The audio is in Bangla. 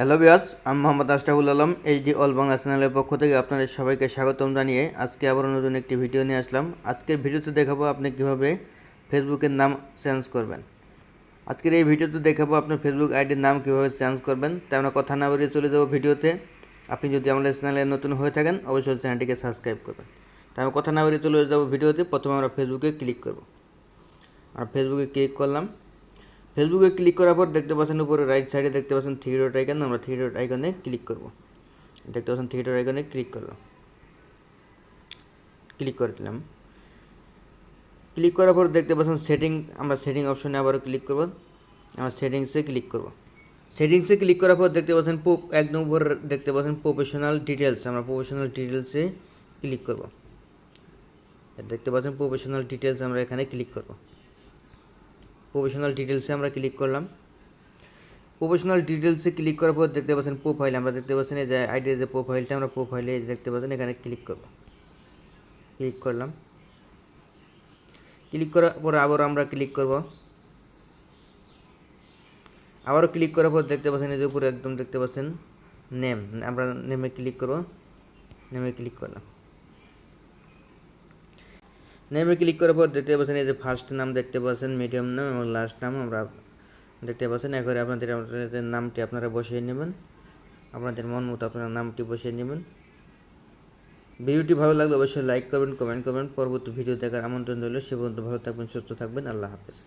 হ্যালো বিয়াস আমি মোহাম্মদ আশরাফুল আলম এইচডি অল বাংলা চ্যানেলের পক্ষ থেকে আপনাদের সবাইকে স্বাগতম জানিয়ে আজকে আবার নতুন একটি ভিডিও নিয়ে আসলাম। আজকের ভিডিওতে দেখাবো আপনি কীভাবে ফেসবুকের নাম চেঞ্জ করবেন। আজকের এই ভিডিওতে দেখাবো আপনার ফেসবুক আইডির নাম কীভাবে চেঞ্জ করবেন, তাই আমরা কথা না বেরিয়ে চলে যাব ভিডিওতে। আপনি যদি আমাদের চ্যানেলে নতুন হয়ে থাকেন, অবশ্যই চ্যানেলটিকে সাবস্ক্রাইব করবেন। তাই আমরা কথা না বেরিয়ে চলে যাব ভিডিওতে, প্রথমে আমরা ফেসবুকে ক্লিক করব। আর ফেসবুকে ক্লিক করলাম। ফেসবুকে ক্লিক করার পর দেখতে পাচ্ছেন উপরে রাইট সাইডে দেখতে পাচ্ছেন থ্রি ডট আইকন আমরা থ্রি ডট আইকনে ক্লিক করব। দেখতে পাচ্ছেন থ্রি ডট আইকনে ক্লিক করলাম। ক্লিক করে দিলাম। ক্লিক করার পর দেখতে পাচ্ছেন সেটিং আমরা সেটিং অপশনে আবারও ক্লিক করব। আমরা সেটিংসে ক্লিক করব। সেটিংসে ক্লিক করার পর দেখতে পাচ্ছেন একদম উপর দেখতে পাচ্ছেন প্রফেশনাল ডিটেলস আমরা প্রফেশনাল ডিটেলসে ক্লিক করব। দেখতে পাচ্ছেন প্রফেশনাল ডিটেলস আমরা এখানে ক্লিক করব। প্রফেশনাল ডিটেলসে আমরা ক্লিক করলাম। প্রফেশনাল ডিটেলসে ক্লিক করার পর দেখতে পাচ্ছেন প্রোফাইল আমরা দেখতে পাচ্ছেন এই যে আইডির যে প্রোফাইলটা আমরা প্রোফাইলে দেখতে পাচ্ছেন এখানে ক্লিক করব। ক্লিক করলাম। ক্লিক করার পর আবার আমরা ক্লিক করব। আবারও ক্লিক করার পর দেখতে পাচ্ছেন এই যে উপরে একদম দেখতে পাচ্ছেন নেম আমরা নেমে ক্লিক করব। নেমে ক্লিক করলাম। নেমে ক্লিক করার পর দেখতে পাচ্ছেন এই যে ফার্স্ট নাম দেখতে পাচ্ছেন মিডিয়াম নাম এবং লাস্ট নাম আমরা দেখতে পাচ্ছেন। এখন আপনাদের আপনাদের নামটি আপনারা বসিয়ে নেবেন। আপনাদের মন মতো আপনারা নামটি বসিয়ে নেবেন। ভিডিওটি ভালো লাগলে অবশ্যই লাইক করবেন কমেন্ট করবেন। পরবর্তী ভিডিও দেখার আমন্ত্রণ রইল। সে পর্যন্ত ভালো থাকবেন, সুস্থ থাকবেন। আল্লাহ হাফেজ।